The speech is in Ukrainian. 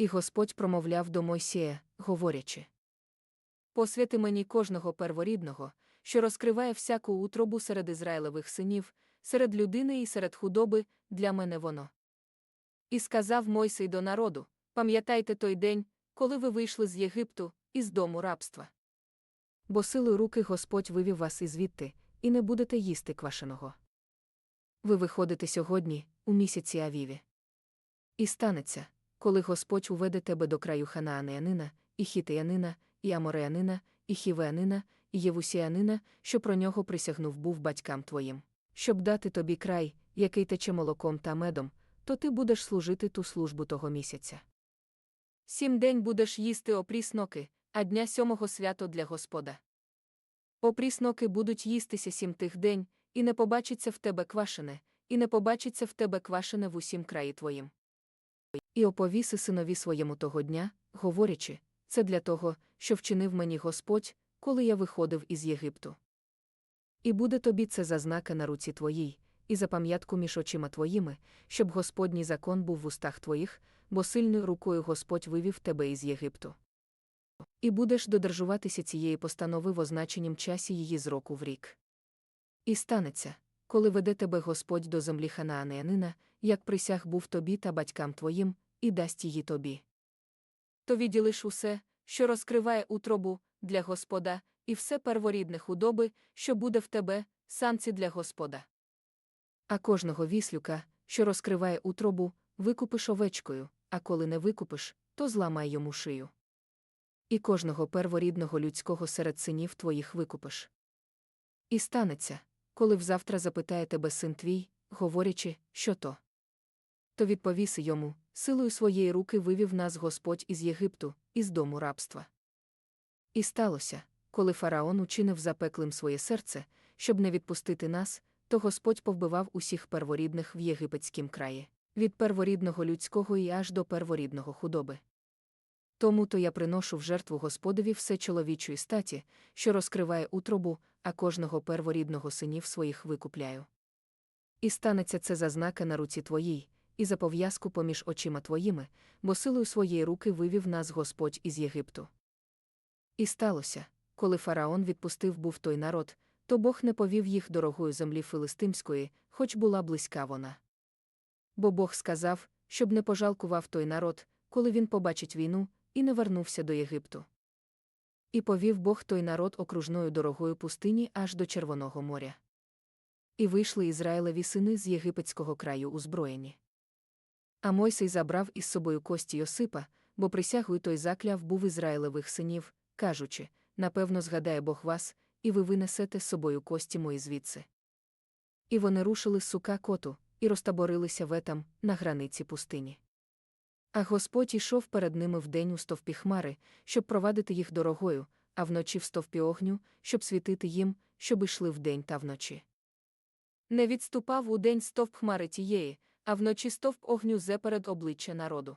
І Господь промовляв до Мойсія, говорячи: Посвяти мені кожного перворідного, що розкриває всяку утробу серед Ізраїлевих синів, серед людини і серед худоби, для мене воно. І сказав Мойсей до народу: Пам'ятайте той день, коли ви вийшли з Єгипту, із дому рабства. Бо силою руки Господь вивів вас ізвідти, і не будете їсти квашеного. Ви виходите сьогодні, у місяці Авіві. І станеться, коли Господь уведе тебе до краю Ханаанеянина, і Хітеянина, і Амореянина, і Хівеянина, і Євусіянина, що про нього присягнув був батькам твоїм, щоб дати тобі край, який тече молоком та медом, то ти будеш служити ту службу того місяця. Сім день будеш їсти опрісноки, а дня сьомого свято для Господа. Опрісноки будуть їстися сім тих день, і не побачиться в тебе квашене, і не побачиться в тебе квашене в усім краї твоїм. І оповіси синові своєму того дня, говорячи, це для того, що вчинив мені Господь, коли я виходив із Єгипту. І буде тобі це за знака на руці твоїй, і за пам'ятку між очима твоїми, щоб Господній закон був в устах твоїх, бо сильною рукою Господь вивів тебе із Єгипту. І будеш додержуватися цієї постанови в означенім часі її з року в рік. І станеться, коли веде тебе Господь до землі Ханаанеянина, як присяг був тобі та батькам твоїм, і дасть її тобі. То відділиш усе, що розкриває утробу, для Господа, і все перворідне худоби, що буде в тебе, самці для Господа. А кожного віслюка, що розкриває утробу, викупиш овечкою, а коли не викупиш, то зламай йому шию. І кожного перворідного людського серед синів твоїх викупиш. І станеться, коли взавтра запитає тебе син твій, говорячи, що то. То відповіси йому, силою своєї руки вивів нас Господь із Єгипту, із дому рабства. І сталося, коли фараон учинив запеклим своє серце, щоб не відпустити нас, то Господь повбивав усіх перворідних в єгипетськім краї, від перворідного людського і аж до перворідного худоби. Тому то я приношу в жертву Господові все чоловічої статі, що розкриває утробу, а кожного перворідного синів своїх викупляю. І станеться це за знака на руці твоїй, і за пов'язку поміж очима твоїми, бо силою своєї руки вивів нас Господь із Єгипту. І сталося, коли фараон відпустив був той народ, то Бог не повів їх дорогою землі филистимської, хоч була близька вона. Бо Бог сказав, щоб не пожалкував той народ, коли він побачить війну, і не вернувся до Єгипту. І повів Бог той народ окружною дорогою пустині аж до Червоного моря. І вийшли Ізраїлеві сини з єгипетського краю озброєні. А Мойсей забрав із собою кості Йосипа, бо присягою той закляв був Ізраїлевих синів, кажучи напевно, згадає Бог вас, і ви винесете з собою кості мої звідси. І вони рушили з сука коту, і розтаборилися ветам, на границі пустині. А Господь ішов перед ними вдень у стовпі хмари, щоб провадити їх дорогою, а вночі в стовпі огню, щоб світити їм, щоб йшли вдень та вночі. Не відступав удень стовп хмари тієї, а вночі стовп огню зе перед обличчя народу.